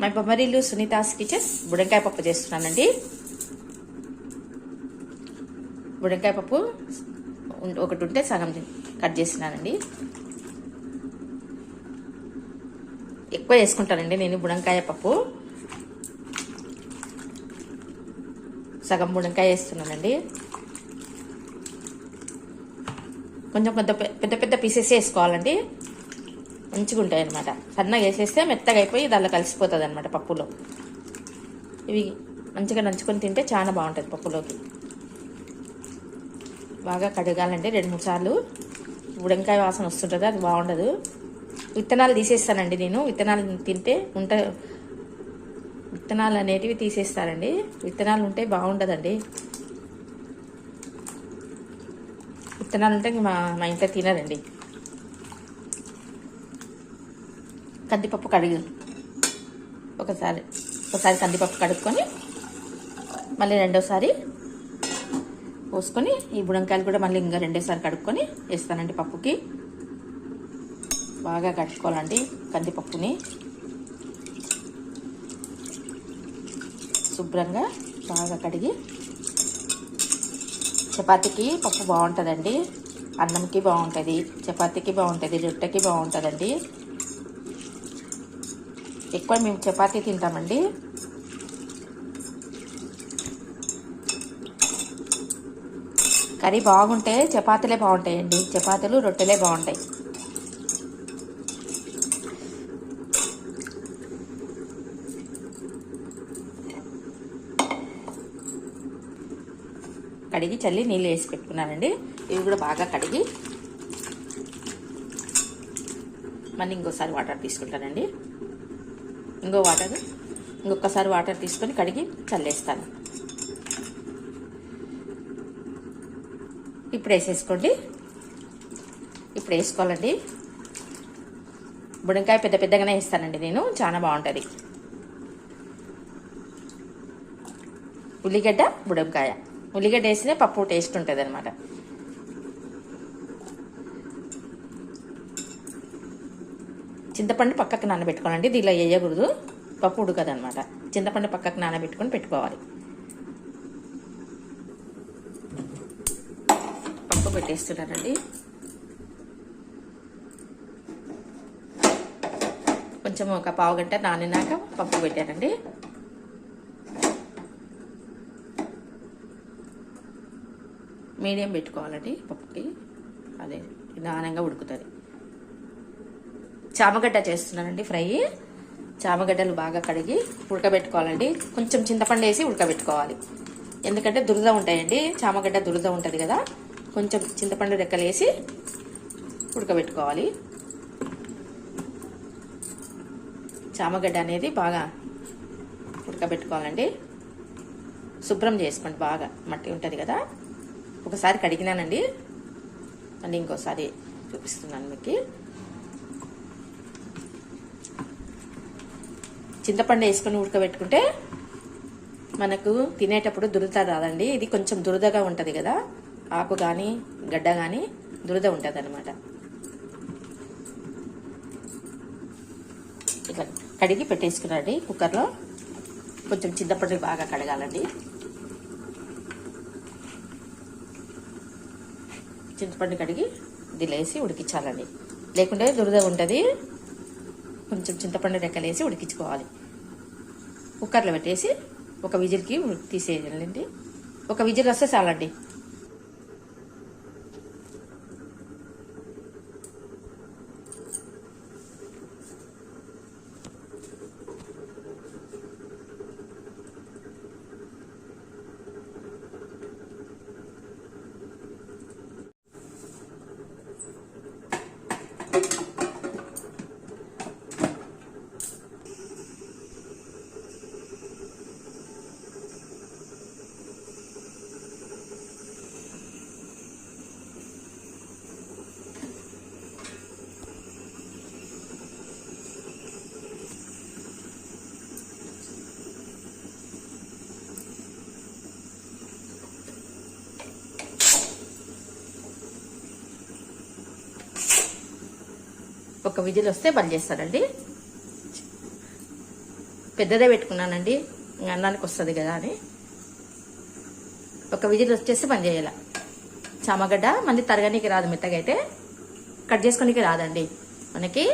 మా బొమ్మరిల్లు సునీతాస్ కిచెన్ బుడంకాయ పప్పు చేస్తున్నానండి. బుడంకాయ పప్పు ఒకటి ఉంటే సగం కట్ చేసినానండి ఎక్కువ వేసుకుంటానండి నేను బుడంకాయ పప్పు. సగం బుడంకాయ వేస్తున్నానండి. కొంచెం కొంత పెద్ద పెద్ద పీసెస్ వేసుకోవాలండి. మంచిగా ఉంటాయి అనమాట సన్నగా వేసేస్తే మెత్తగా అయిపోయి దానిలో కలిసిపోతుంది అనమాట పప్పులో. ఇవి మంచిగా నంచుకొని తింటే చాలా బాగుంటుంది పప్పులోకి. బాగా కడగాలండి రెండు మూడు సార్లు ఉడంకాయ వాసన వస్తుంటుంది అది బాగుండదు. విత్తనాలు తీసేస్తానండి నేను. విత్తనాలు తింటే ఉంట విత్తనాలు అనేటివి తీసేస్తానండి. విత్తనాలు ఉంటే బాగుండదండి. విత్తనాలు ఉంటే మా మా ఇంట్లో తినరండి. కందిపప్పు కడిగి ఒకసారి ఒకసారి కందిపప్పు కడుక్కొని మళ్ళీ రెండోసారి పోసుకొని ఈ బుడంకాయలు కూడా మళ్ళీ ఇంకా రెండోసారి కడుక్కొని వేస్తానండి పప్పుకి. బాగా కట్టుకోవాలండి కందిపప్పుని. శుభ్రంగా బాగా కడిగి చపాతీకి పప్పు బాగుంటుందండి. అన్నంకి బాగుంటుంది చపాతీకి బాగుంటుంది రొట్టెకి బాగుంటుందండి. ఎక్కువ మేము చపాతీ తింటామండి. కర్రీ బాగుంటే చపాతీలే బాగుంటాయండి. చపాతీలు రొట్టెలే బాగుంటాయి. కడిగి చల్లి నీళ్ళు వేసి పెట్టుకున్నానండి. ఇవి కూడా బాగా కడిగి మళ్ళీ ఇంకోసారి వాటర్ తీసుకుంటానండి. ఇంకో వాటర్ ఇంకొకసారి వాటర్ తీసుకొని కడిగి చల్లేస్తాను. ఇప్పుడు వేసేసుకోండి. ఇప్పుడు వేసుకోవాలండి. బుడంకాయ పెద్ద పెద్దగానే వేస్తానండి నేను చాలా బాగుంటుంది. ఉల్లిగడ్డ బుడంకాయ. ఉల్లిగడ్డ వేస్తేనే పప్పు టేస్ట్ ఉంటుంది అనమాట చింతపండు పక్కకు నానబెట్టుకోవాలండి. దీనిలో వేయకూడదు. పప్పు ఉడకదనమాట చింతపండు పక్కకు నానబెట్టుకొని పెట్టుకోవాలి. పప్పు పెట్టేస్తున్నానండి. కొంచెం ఒక పావు గంట నానినాక పప్పు పెట్టానండి. మీడియం పెట్టుకోవాలండి పప్పుకి. అదే నానంగా ఉడుకుతుంది. చామగడ్డ చేస్తున్నానండి ఫ్రై. చామగడ్డలు బాగా కడిగి ఉడకబెట్టుకోవాలండి. కొంచెం చింతపండు వేసి ఉడకబెట్టుకోవాలి. ఎందుకంటే దురద ఉంటాయండి. చామగడ్డ దురద ఉంటుంది కదా. కొంచెం చింతపండు రెక్కలు వేసి ఉడకబెట్టుకోవాలి. చామగడ్డ అనేది బాగా ఉడకబెట్టుకోవాలండి. శుభ్రం చేసుకోండి బాగా. మట్టి ఉంటుంది కదా. ఒకసారి కడిగినానండి. మళ్ళీ ఇంకోసారి చూపిస్తున్నాను మీకు. చింతపండు వేసుకొని ఉడకబెట్టుకుంటే మనకు తినేటప్పుడు దురద రాదండి. ఇది కొంచెం దురదగా ఉంటుంది కదా. ఆకు కానీ గడ్డ కానీ దురద ఉంటుంది అనమాట ఇట్లా కడిగి పెట్టేసుకున్నాండి కుక్కర్లో. కొంచెం చింతపండు బాగా కడగాలండి. చింతపండు కడిగి దిలేసి ఉడికించాలండి. లేకుంటే దురద ఉంటుంది. కొంచెం చింతపండు రెక్కలేసి ఉడికించుకోవాలి. కుక్కర్లో పెట్టేసి ఒక విజిల్కి తీసేయాలండి. ఒక విజిల్ వస్తే చాలండి. ఒక విజిల్ వస్తే బంద్ చేస్తారండి పెద్దదే పెట్టుకున్నానండి. ఇంకా అన్నానికి వస్తుంది కదా అని. ఒక విజిల్ వచ్చేసి పని చేయాల. చామగడ్డ మళ్ళీ తరగనీకి రాదు మెత్తగా అయితే. కట్ చేసుకోనీకి రాదండి. మనకి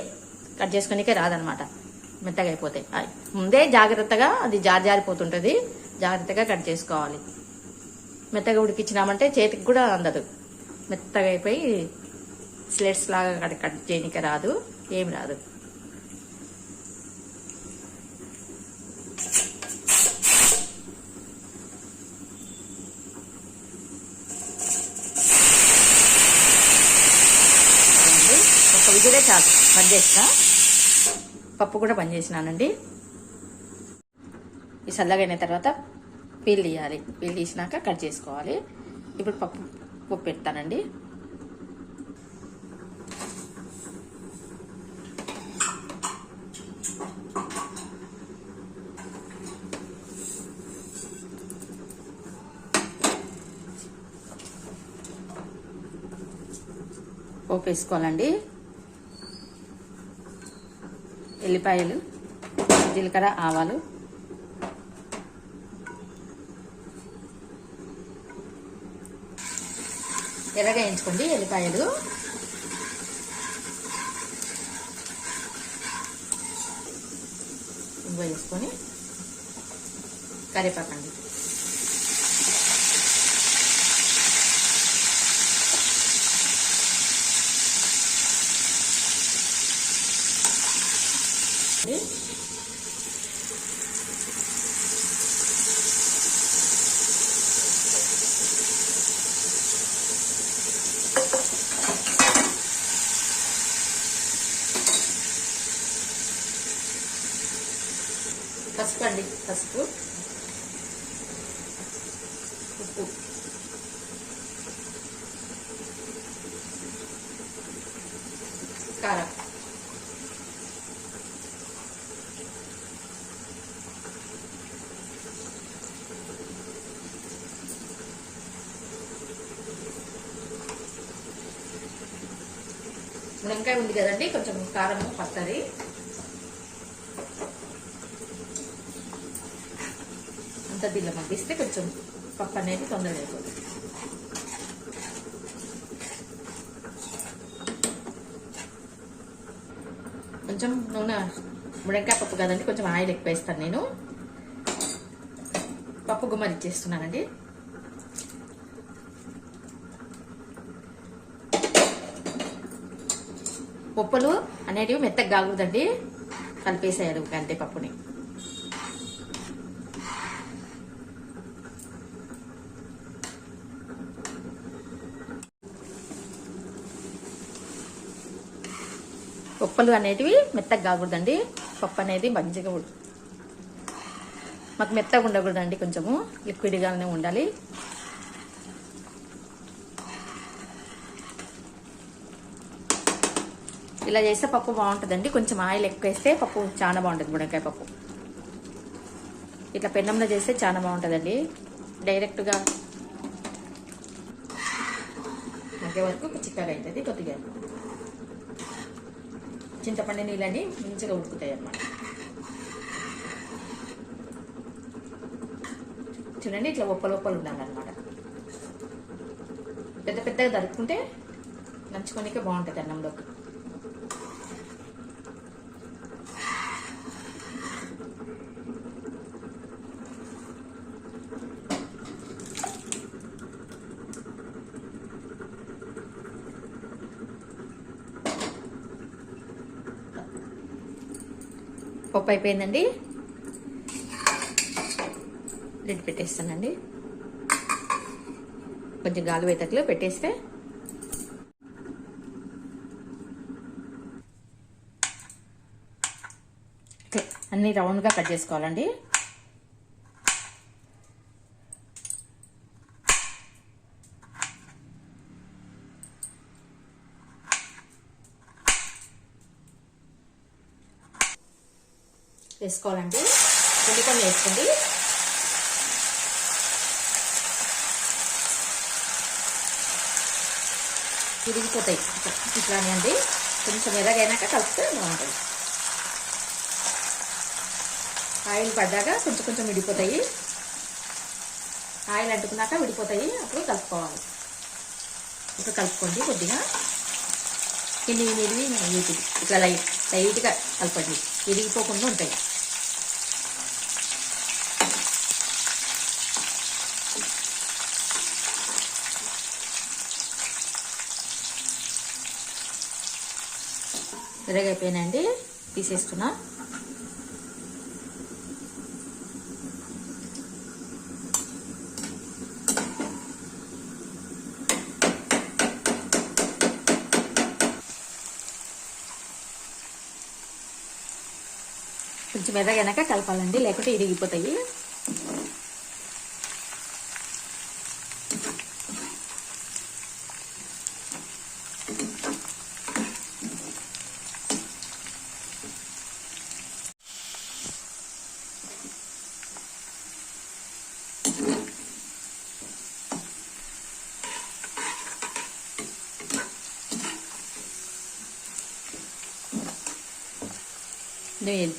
కట్ చేసుకోనీకే రాదనమాట. మెత్తగా అయిపోతే. ముందే జాగ్రత్తగా అది జారి జారిపోతుంటుంది. జాగ్రత్తగా కట్ చేసుకోవాలి. మెత్తగా ఉడికించినామంటే చేతికి కూడా అందదు. మెత్తగా అయిపోయి స్లెట్స్ లాగా కట్ కట్ చేయనీకి రాదు. ఏం రాదు. అండి. ఒక విజుడే చాలు. పని చేసిన పప్పు కూడా పనిచేసినానండి చేసినానండి. ఈ చల్లగైన తర్వాత పీల్ తీయాలి. పీల్ తీసినాక కట్ చేసుకోవాలి. ఇప్పుడు పప్పు పప్పు పెడతానండి. పోపు వేసుకోవాలండి. ఎల్లిపాయలు జీలకర్ర ఆవాలు. ఎర్రగా వేయించుకోండి ఎల్లిపాయలు. ఇంగువ వేసుకొని కరివేపాకండి. అండి పసుపు ఉప్పు కారం మునక్కాయ ఉంది కదండి కొంచెం కారం పడుతుంది అంత దీనిలో మగ్గిస్తే కొంచెం పప్పు అనేది తొందరగా అయిపోతుంది. కొంచెం నూనె మునక్కాయ పప్పు కదండి కొంచెం ఆయిల్ ఎక్కువ వేస్తాను నేను. పప్పు గుమ్మరి ఇచ్చేస్తున్నానండి. పప్పులు అనేటివి మెత్తగా కాకూడదండి కలిపేసేయాలి అంతే పప్పుని. పప్పులు అనేటివి మెత్తగా కాకూడదండి. పప్పు అనేది మంచిగా మాకు మెత్తగా ఉండకూడదండి కొంచెము. లిక్విడ్గానే ఉండాలి. ఇలా చేస్తే పప్పు బాగుంటుందండి. కొంచెం ఆయిల్ ఎక్కువ వేస్తే పప్పు చాలా బాగుంటుంది బుడంకాయ పప్పు. ఇట్లా పెన్నంలో చేస్తే చాలా బాగుంటుందండి. డైరెక్ట్గా మధ్య వరకు చిక్కగా అవుతుంది కొద్దిగా. చింతపండు నీళ్ళని మంచిగా ఉడుకుతాయి అన్నమాట. చూడండి ఇట్లా ఒప్పలు ఒప్పలు ఉండాలన్నమాట పెద్ద పెద్దగా దరుపుకుంటే నంచుకోనికే బాగుంటుంది అన్నంలోకి. పప్పు అయిపోయిందండి. లిడ్ పెట్టేస్తానండి. కొంచెం గాలి వేతట్లు పెట్టేస్తే. అన్నీ అన్ని రౌండ్గా కట్ చేసుకోవాలండి. వేసుకోవాలండి కొన్ని కొన్ని వేసుకోండి విరిగిపోతాయి ఇట్లా- ఇట్లానే అండి కొంచెం ఎర్రగైనాక కలిపితే బాగుంటుంది ఆయిల్ పడ్డాక కొంచెం కొంచెం విడిపోతాయి ఆయిల్ అంటుకున్నాక విడిపోతాయి అప్పుడు కలుపుకోవాలి ఇప్పుడు కలుపుకోండి కొద్దిగా కింది మీది ఇట్లా లైట్ లైట్గా కలపండి విరిగిపోకుండా ఉంటాయి విరగైపోయినండి తీసేస్తున్నా. కొంచెం ఎర్రగైనాక కలపాలండి. లేకుంటే ఇరిగిపోతాయి. లేదు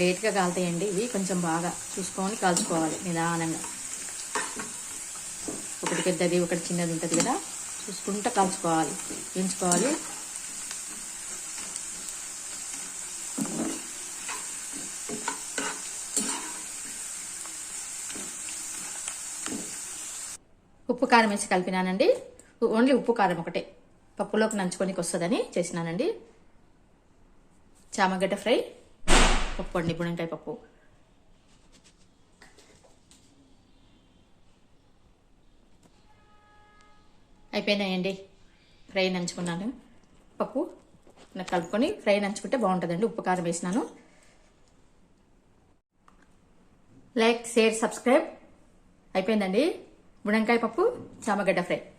లేట్గా కాలుతాయండి ఇవి కొంచెం బాగా చూసుకొని కాల్చుకోవాలి నిదానంగా. ఒకటి పెద్దది ఒకటి చిన్నది ఉంటుంది కదా చూసుకుంటూ కాల్చుకోవాలి ఎంచుకోవాలి ఉప్పు కారం వేసి కలిపినానండి. ఓన్లీ ఉప్పు కారం ఒకటే. పప్పులోకి నంచుకొని వస్తుందని చేసినానండి. చామగడ్డ ఫ్రై పప్పు అండి బుణంకాయ పప్పు. అయిపోయినాయండి. ఫ్రై నంచుకున్నాను. పప్పు నాకు కలుపుకొని ఫ్రై నంచుకుంటే బాగుంటుందండి. ఉప్పు కారం వేసినాను. Like share subscribe. అయిపోయిందండి. బుడంకాయ పప్పు చామగడ్డ ఫ్రై.